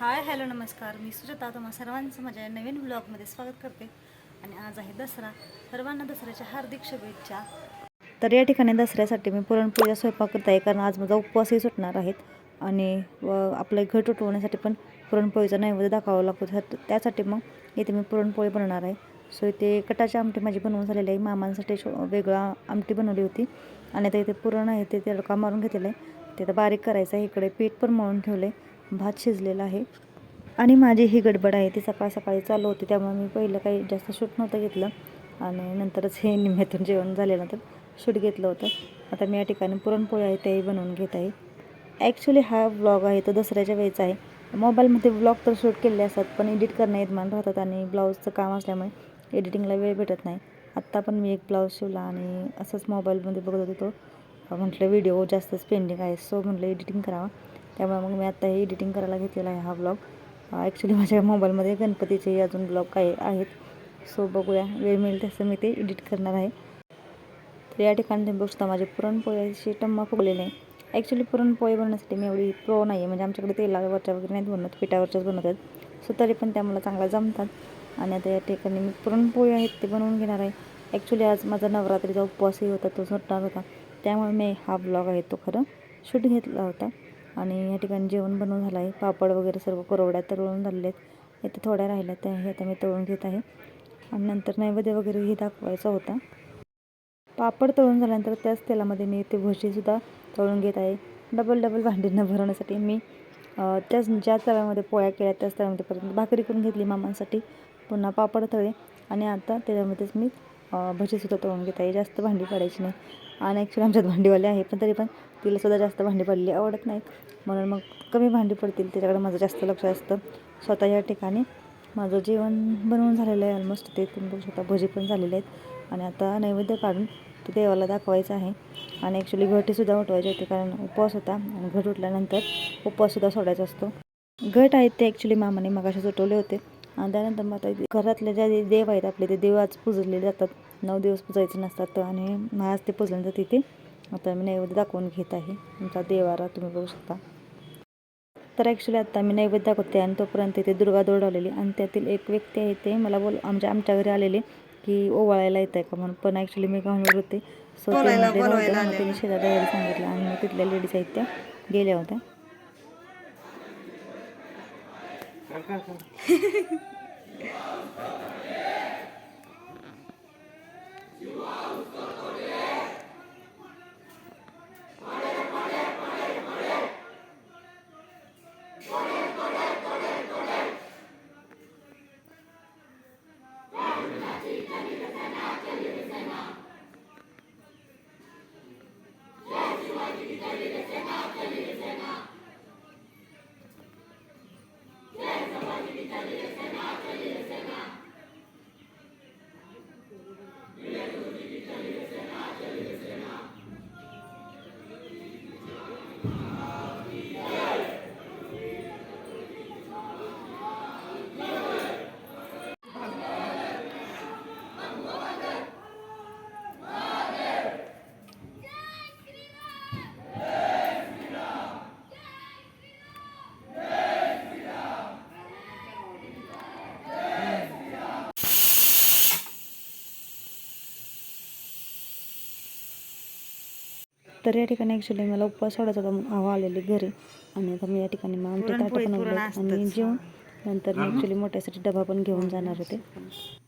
Hi hello नमस्कार. मी सुजाता तुम्हा सर्वांचं माझ्या नवीन ब्लॉगमध्ये स्वागत करते. आणि आज आहे दसरा. सर्वांना दसऱ्याच्या हार्दिक शुभेच्छा. तर या ठिकाणी दसऱ्यासाठी मी पुरणपोळीचा स्वयंपाक करत आहे कारण आज माझा उपवासही सुटणार आहेत. आणि व आपलं घट उठवण्यासाठी पण पुरणपोळीचा नैवेद्य दाखवावं लागतो. त्यासाठी मग इथे मी पुरणपोळी बनवणार आहे. सो इथे कटाची आमटी माझी बनवून झालेली आहे. मामांसाठी वेगळा आमटी बनवली होती. आणि आता इथे पुरण आहे ते तडका मारून घेतलेलं आहे. ते आता बारीक करायचं आहे. इकडे पीठ पण मळून ठेवलं आहे भात शिजलेला आहे. आणि माझी ही गडबड आहे ती सकाळ सकाळी चालू होती त्यामुळे मी पहिलं काही जास्त शूट नव्हतं घेतलं. आणि नंतरच हे निम्यातून जेवण झाल्यानंतर शूट घेतलं होतं. आता मी या ठिकाणी पुरणपोळी आहे तेही बनवून घेत आहे. ॲक्च्युली हा ब्लॉग आहे तो दसऱ्याच्या वेळेचा आहे. मोबाईलमध्ये ब्लॉग तर शूट केलेले असतात पण एडिट करणं येतमान राहतात आणि ब्लाऊजचं काम असल्यामुळे एडिटिंगला वेळ भेटत नाही. आत्ता पण मी एक ब्लाऊज शिवला आणि असंच मोबाईलमध्ये बघत होतो तो. म्हटलं व्हिडिओ जास्त स्पेंडिंग आहे सो म्हटलं एडिटिंग करावा. त्यामुळे मग मी आत्ता हे एडिटिंग करायला घेतलेला आहे हा ब्लॉग ॲक्च्युली माझ्या मोबाईलमध्ये गणपतीचे अजून ब्लॉग काही आहेत. सो बघूया. वेळ मिळेल तसं मी ते एडिट करणार आहे. तर या ठिकाणी तुम्ही बघता माझे पुरणपोळ्याची टम्मा फुगलेले. आहे ॲक्च्युली पुरणपोळी बनवण्यासाठी मी एवढी प्रो नाही आहे म्हणजे आमच्याकडे तेलावरच्या वगैरे नाहीत बनवत. पिठावरच्याच बनवतात सो तरी पण त्या मला चांगल्या जमतात. आणि आता या ठिकाणी मी पुरणपोळी आहेत ते बनवून घेणार आहे. ॲक्च्युली आज माझा नवरात्रीचा उपवासही होता. तो सुटणार होता. त्यामुळे मी हा ब्लॉग आहे तो खरं शूट घेतला होता. आणि या ठिकाणी जेवण बनवून झालं आहे. पापड वगैरे सर्व कोरवड्या तळून झालेले आहेत इथे थोड्या राहिल्या त्या हे आता मी तळून घेत आहे. आणि नंतर नैवेद्य वगैरेही दाखवायचा होता. पापड तळून झाल्यानंतर त्याच तेलामध्ये मी ते भजीसुद्धा तळून घेत आहे. डबल डबल भांडी न भरवण्यासाठी मी त्याच ज्या तव्यामध्ये पोळ्या केल्या त्याच तव्यामध्ये परत भाकरी करून घेतली मामांसाठी. पुन्हा पापड तळे आणि आता त्याच्यामध्येच मी भजीसुद्धा तळून घेत आहे. जास्त भांडी पाडायची नाही. आणि ॲक्च्युली आमच्यात भांडीवाले आहे पण तरी पण तिलासुद्धा जास्त भांडी पडली आवडत नाहीत. म्हणून मग कमी भांडी पडतील त्याच्याकडे माझं जास्त लक्ष असतं. स्वतः या ठिकाणी माझं जेवण बनवून झालेलं आहे ऑलमोस्ट ते तुम्ही स्वतः भजी पण झालेले आहेत. आणि आता नैवेद्य काढून ते देवाला दाखवायचं आहे. आणि ॲक्च्युली घटीसुद्धा उठवायचे होते कारण उपवास होता. आणि घट उठल्यानंतर उपवाससुद्धा सोडायचा असतो. घट आहेत ते ॲक्च्युली मामाने मगाशी उठवले होते. आणि त्यानंतर मग आता घरातले ज्या देव आहेत आपले ते देव आज पुजले जातात. नऊ दिवस पुजायचे नसतात आणि आज ते पुजल्यानंतर तिथे आता मी नैवेद्य दाखवून घेत आहे. तुमचा देवारा तुम्ही बघू शकता. तर ॲक्च्युली आता मी नैवेद्य दाखवते आणि तोपर्यंत इथे दुर्गा दौड आणि त्यातील एक व्यक्ती आहे ते मला बोल आमच्या आमच्या घरी आलेले की ओवाळायला येत आहे का म्हणून. पण ॲक्च्युली मी गावावर होते सो ते त्यांनी शेजारी सांगितलं आणि मग तिथल्या लेडीज आहेत त्या गेल्या होत्या. तर या ठिकाणी ॲक्च्युली मला उपवास सोडायचा होता. हवा आलेली घरी. आणि आता मी या ठिकाणी मग आमच्या ताटं आणि जेवण. नंतर मी ॲक्च्युली मोठ्यासाठी डबा पण घेऊन जाणार होते.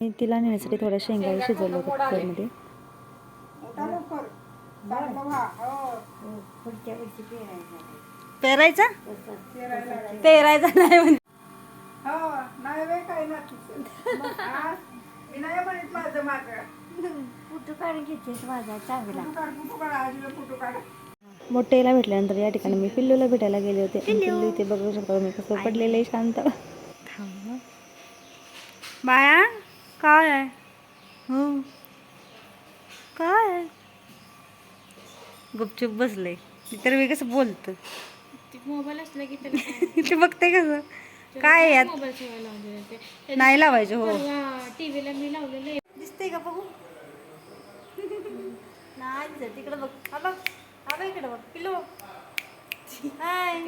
मी तिला नेण्यासाठी थोड्या शेंगाही शिजवलं होतं कुकरमध्ये. पेरायचा? पेरायचा नाही म्हणजे हो नाही काय नाही माझं मागं. घेतेस माझा चांगला. मोठ्याला भेटल्यानंतर या ठिकाणी मी पिल्लूला भेटायला गेले होते. पिल्लू. इथे बघू शकता मी कसं पडलेलं आहे शांत. बाया काय आहे? हो. काय आहे? गुपचूप बसले तर मी कसं बोलत. मोबाईल असला की ते बघते कसं? काय आहे यात? नाही लावायचं हो. टीव्हीला मी लावलेलं आहे. दिसते का बघू? दिसत तिकडे बघ. हा बघ. हा बघ इकडे बघ. पिल्लू हाय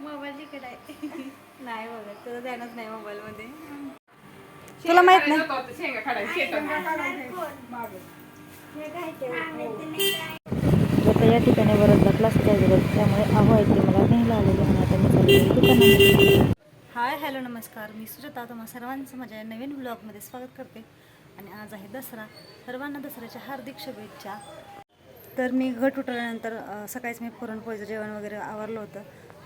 मोबाईल तिकडे आहे. नाही बघत. तुझं ध्यानच नाही मोबाईल मध्ये. तुला माहीत नाही. शेंगा मागं. आता या ठिकाणी बरंचदा क्लास त्यामुळे आहो आहे ते मला न्यायला आलेले आणि आता मी चालले हाय हॅलो नमस्कार. मी सुजाता. तुम्हा सर्वांचं माझ्या नवीन ब्लॉगमध्ये स्वागत करते. आणि आज आहे दसरा. सर्वांना दसऱ्याच्या हार्दिक शुभेच्छा. तर मी घट उठल्यानंतर सकाळीच मी पुरणपोळीचं जेवण वगैरे आवरलं होतं.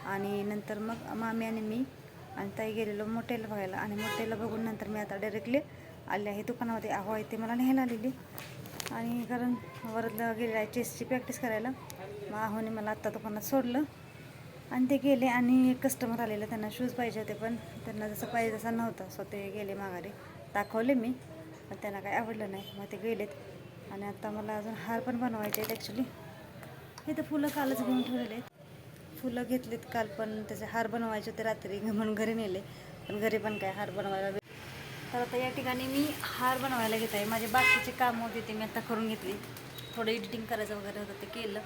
आणि नंतर मग मामी आणि मी आणि ताई गेलेलो मोठ्याला बघायला. आणि मोठ्याला बघून नंतर मी आता डायरेक्टली आले आहे दुकानामध्ये. आहो आहे ते मला न्यायला आलेली. आणि कारण वरदला गेलेलं आहे चेसची प्रॅक्टिस करायला. मग आहोने मला आत्ता दुकानात सोडलं. आणि ते गेले आणि एक कस्टमर आलेलं. त्यांना शूज पाहिजे होते पण त्यांना जसं पाहिजे तसा नव्हता. सो ते गेले माघारी. दाखवले मी. पण त्यांना काही आवडलं नाही मग ते गेलेत. आणि आता मला अजून हार पण बनवायचे आहेत ॲक्च्युली हे तर फुलं कालच घेऊन ठेवलेले आहेत. फुलं घेतलीत काल पण त्याचे हार बनवायचे होते रात्री म्हणून घरी नेले. पण घरी पण काय हार बनवायला तर आता या ठिकाणी मी हार बनवायला घेत आहे. माझे बाकीचे काम होते ते मी आता करून घेतली. थोडं एडिटिंग करायचं वगैरे होतं ते केलं.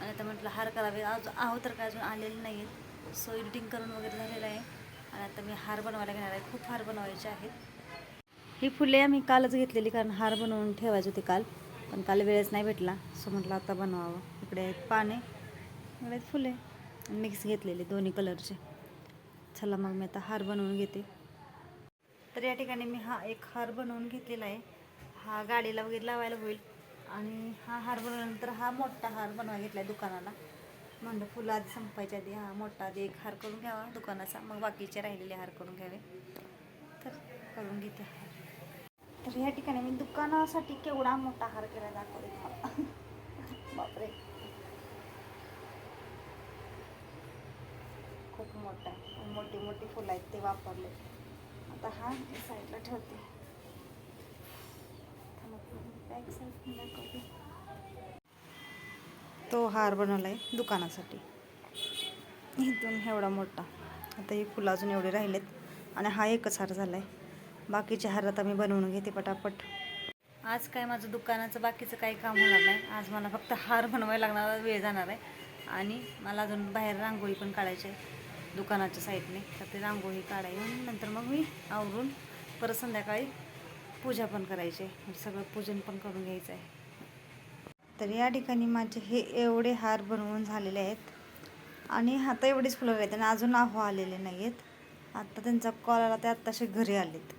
आणि आता म्हटलं हार करावे. अजून आहो तर काय अजून आलेले नाही आहेत सो एडिटिंग करून वगैरे झालेलं आहे. आणि आता मी हार बनवायला घेणार आहे. खूप हार बनवायचे आहेत. ही फुले आम्ही कालच घेतलेली कारण हार बनवून ठेवायचे होते काल. पण काल वेळच नाही भेटला. सो म्हटलं आता बनवावं. इकडे आहेत पाने इकडे आहेत फुले. मिक्स घेतलेले दोन्ही कलरचे चला मग मी आता हार बनवून घेते. तर या ठिकाणी मी हा एक हार बनवून घेतलेला आहे. हा गाडीला वगैरे लावायला होईल. आणि हा हार बनवल्यानंतर हा मोठा हार बनवा घेतला आहे दुकानाला. म्हणलं फुलं आधी संपायच्या आधी हा मोठा आधी एक हार करून घ्यावा दुकानाचा. मग बाकीचे राहिलेले हार करून घ्यावे. तर करून घेते हार. तर या ठिकाणी मी दुकानासाठी केवढा मोठा हार केला दाखवते तुम्हाला बापरे. खूप मोठा आहे. मोठी मोठी फुलं आहेत ते वापरले. आता हा साईडला ठेवते. बॅक साईड दाखवते. तो हार बनवला आहे दुकानासाठी. इथून एवढा मोठा. आता ही फुलं अजून एवढे राहिलेत. आणि हा एकच हार झाला आहे बाकीचे हार आता मी बनवून घेते पटापट. आज काय माझं दुकानाचं बाकीचं काही काम होणार नाही. आज मला फक्त हार बनवायला लागणारा वेळ जाणार आहे. आणि मला अजून बाहेर रांगोळी पण काढायची आहे दुकानाच्या साईडने. तर ते रांगोळी काढायला नंतर मग मी आवरून परत संध्याकाळी पूजा पण करायची आहे. म्हणजे सगळं पूजन पण करून घ्यायचं आहे. तर या ठिकाणी माझे हे एवढे हार बनवून झालेले आहेत. आणि आता एवढीच फुलं आहेत आणि अजून आहो आलेले नाही आहेत आत्ता त्यांचा कॉल आला ते आत्ताशे घरी आलेत.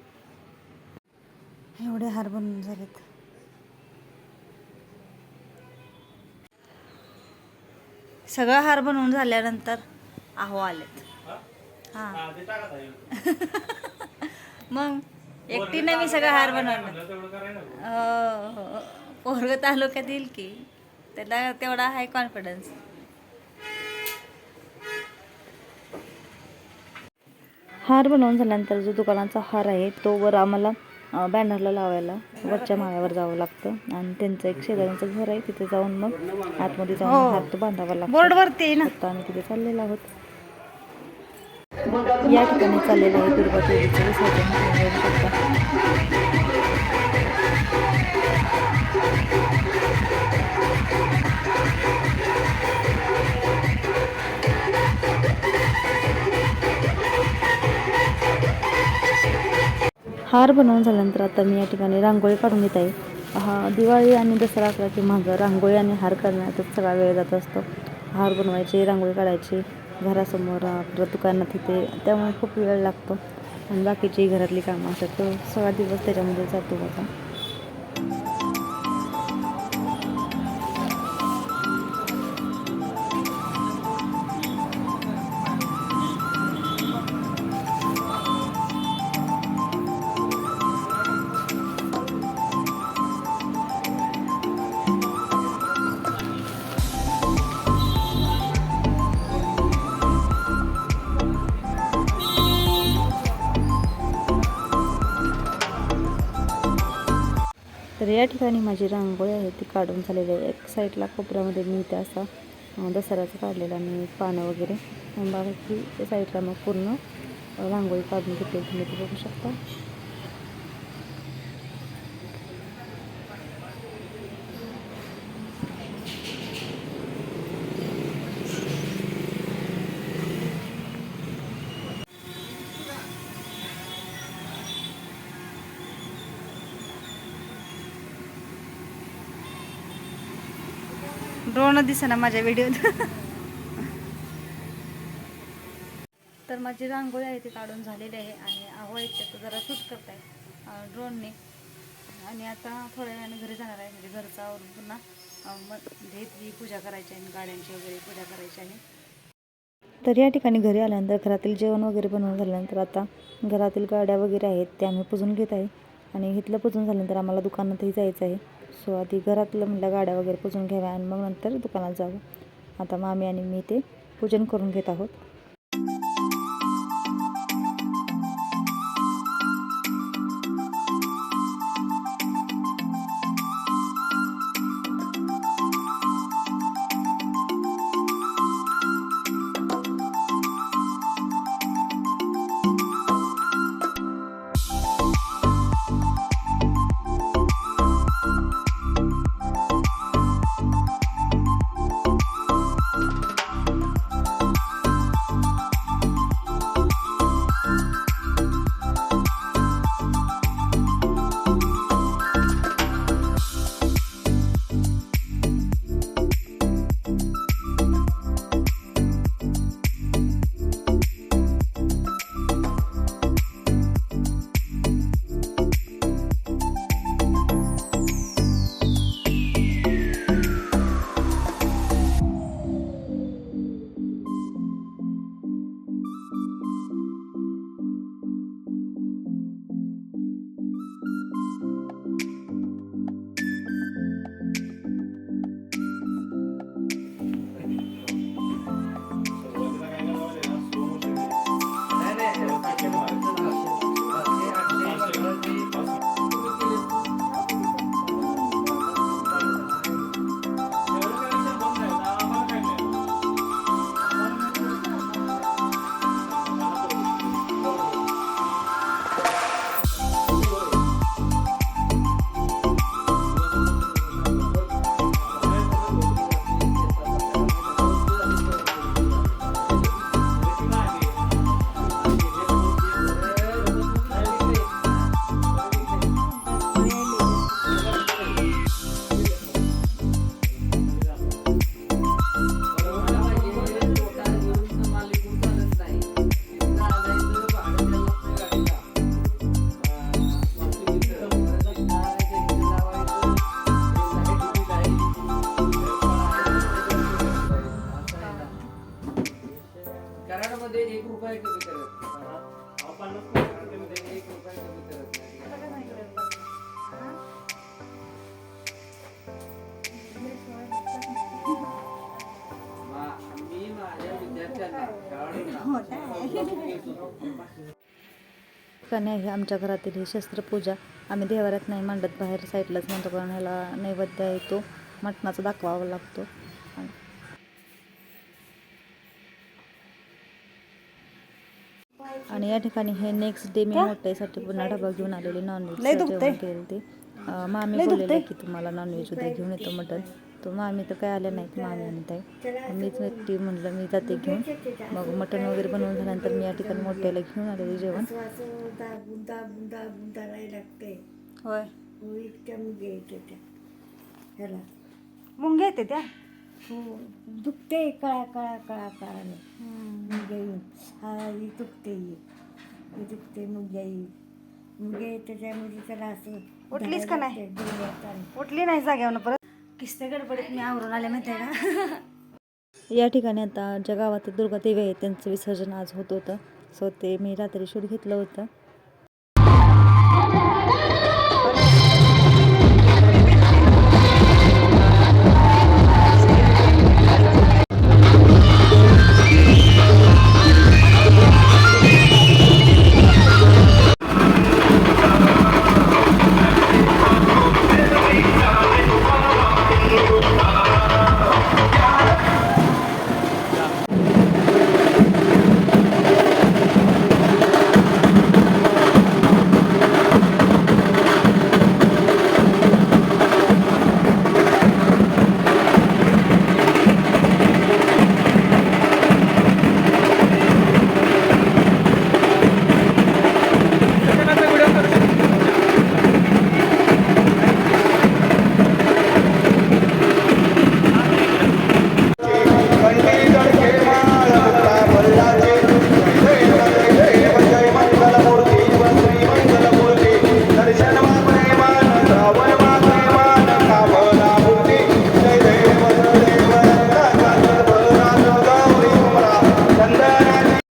एवढे हार बनवून झालेत. सगळं हार बनवून झाल्यानंतर आहो आलेत. हां. मग एकटीनं मी सगळं हार बनवणार हो, हो. पोरग तालुक्यात येईल की त्याला तेवढा हाय कॉन्फिडन्स हार बनवून झाल्यानंतर जो दुकानाचा हार आहे तो वर आम्हाला बॅनरला लावायला. वरच्या माळ्यावर जावं लागतं. आणि त्यांचं एक शेजाऱ्यांचं घर आहे तिथे जाऊन मग आतमध्ये जाऊन हार तो बांधावा लागतो. बोर्डवरती ना. आता आम्ही तिथे चाललेलो आहोत. या ठिकाणी चाललेलं आहे दुर्गा देवीचं विसर्जन हार बनवून झाल्यानंतर आता मी या ठिकाणी रांगोळी काढून घेत आहे. हा दिवाळी आणि दसरा असला की मागं रांगोळी आणि हार करण्यातच सगळा वेळ जात असतो. हार बनवायचे रांगोळी काढायची घरासमोर अं, परत दुकानात तिथे त्यामुळे खूप वेळ लागतो. आणि बाकीची घरातली कामं असतात तो सगळा दिवस त्याच्यामध्ये जातो माझा या ठिकाणी माझी रांगोळी आहे ती काढून झालेली आहे. एक साईडला कोपऱ्यामध्ये मी इथे असा. दसऱ्याचं काढलेला आणि पानं वगैरे. बाकी त्या साईडला मग पूर्ण रांगोळी काढून घेतली तुम्ही ते बघू शकता. दिसेना माझ्या व्हिडिओत तर माझी रांगोळी आहे ती काढून झालेली आहे आणि अहो एक तर जरा शूट करत आहे ड्रोनने आणि आता थोड्या वेळाने घरी जाणार आहे म्हणजे घरचा आवरून पुन्हा अं, म्हणजे पूजा करायची आहे गाड्यांची वगैरे पूजा करायची आहे तर या ठिकाणी घरी आल्यानंतर घरातील जेवण वगैरे बनवून झाल्यानंतर आता घरातील गाड्या वगैरे आहेत त्या आम्ही पुजून घेत आहे. आणि इथलं पुजून झाल्यानंतर आम्हाला दुकानातही जायचं आहे. सो आधी घरातलं म्हटलं गाड्या वगैरे पुजून घ्याव्या आणि मग नंतर दुकानात जावं. आता मामी आणि मी ते पूजन करून घेत आहोत. ठिकाणी आहे आमच्या घरातील ही शस्त्रपूजा. आम्ही देवाऱ्यात नाही मांडत बाहेर साईडलाच म्हणतो कारण ह्याला नैवेद्य आहे तो. मटणाचा दाखवावा लागतो. आणि या ठिकाणी हे नेक्स्ट डे मी मोठ्यासाठी पुन्हा डबा घेऊन आलेले नॉनव्हेज जेवण केले ते. मामी बोललेले की तुम्हाला नॉनव्हेज उद्या घेऊन येतो मटन तो मामी तर काय आल्या नाहीत मामी आणत आहे मीच एकटी म्हटलं मी जाते घेऊन. मग मटण वगैरे बनवून झाल्यानंतर मी या ठिकाणी मोठ्याला घेऊन आलेले जेवण. होय. इतक्या मुगे येते त्या ह्याला मुंग्या येते त्या? हो दुखते कळा कळा कळा कळाने मुगे येईल. हा ही दुखते ही. ही दुखते मुग्या येईल. मुगे येते त्यामध्ये त्याला असं उठलीस का नाही? उठली नाही जाग्यावर परत? किस्ते गडबडीत मी आवरून आले माहिती आहे का? या ठिकाणी आता ज्या गावातील दुर्गा देवी आहेत त्यांचं विसर्जन आज होत होतं. सो ते मी रात्री शूट घेतलं होतं.